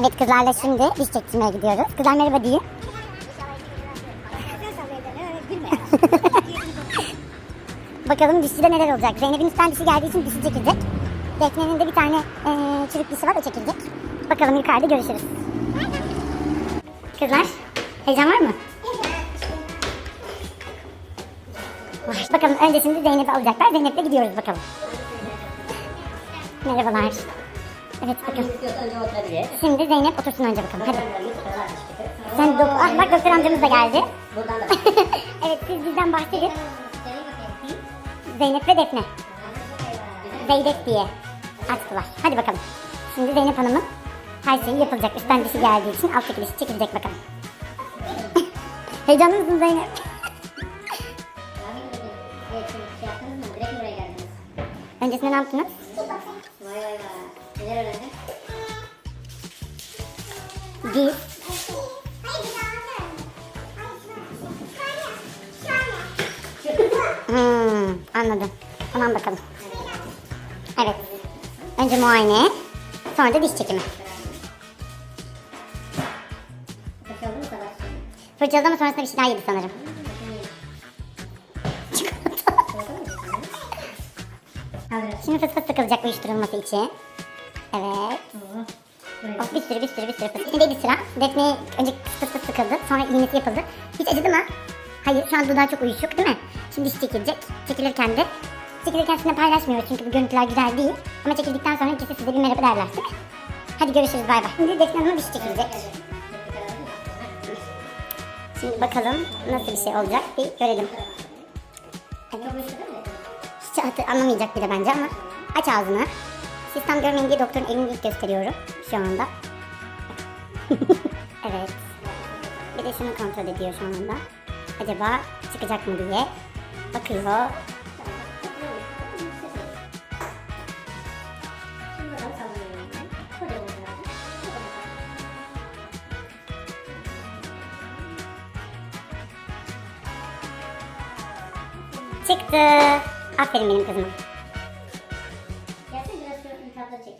Evet kızlarla şimdi diş çektirmeye gidiyoruz. Kızlar merhaba deyin. Bakalım dişçide neler olacak. Zeynep'in üstten dişi geldiği için dişi çekilecek. Defne'nin de bir tane eee çürük dişi var o çekilecek. Bakalım yukarıda görüşürüz. Kızlar heyecan var mı? Var. Bakalım önce şimdi Zeynep'i alacaklar. Zeynep'le gidiyoruz bakalım. Merhabalar. Evet bakın. Şimdi Zeynep otursun önce bakalım. Hadi. Sen dok ah, bak doktor amcamız da geldi. Evet siz bizden bahsedin. Zeynep ve Defne. Zeydek diye açtılar. Hadi bakalım. Şimdi Zeynep Hanım'ın her şeyi yapılacak. Üstten dişi geldiği için alttaki dişi çekilecek bakalım. Heyecanlı mısın Zeynep? Öncesinde ne yaptınız? Vay vay vay. Neler öğrendin? Diz. Hmm, anladım. Tamam bakalım. Evet. Önce muayene, sonra da diş çekimi. Kaç oldu mu savaş? Fırçaladı ama sonrasında bir şey daha yedi sanırım. Hazır. Şimdi fıs fıs sıkılacak uyuşturulması için. Evet. Buraya. Of bir sürü bir sürü bir sürü fıs. Şimdi bir sıra. Defne önce fıs fıs sıkıldı. Sonra iğnesi yapıldı. Hiç acıdı mı? Hayır şu an dudağı çok uyuşuk değil mi? Şimdi diş çekilecek. Çekilirken de Çekilirken sizinle paylaşmıyoruz çünkü bu görüntüler güzel değil. Ama çekildikten sonra ikisi size bir merhaba derler değil mi? Hadi görüşürüz bay bay. Şimdi Defne Hanım'a diş çekilecek. Şimdi bakalım nasıl bir şey olacak bir görelim. Çok hatı- anlamayacak bile bence ama aç ağzını. Siz tam görmeyin diye doktorun elini ilk gösteriyorum şu anda. evet. Bir de şunu kontrol ediyor şu anda. Acaba çıkacak mı diye. Bakıyor. Şimdi Aferin benim kızıma. Gelsin biraz şu imkaza çek.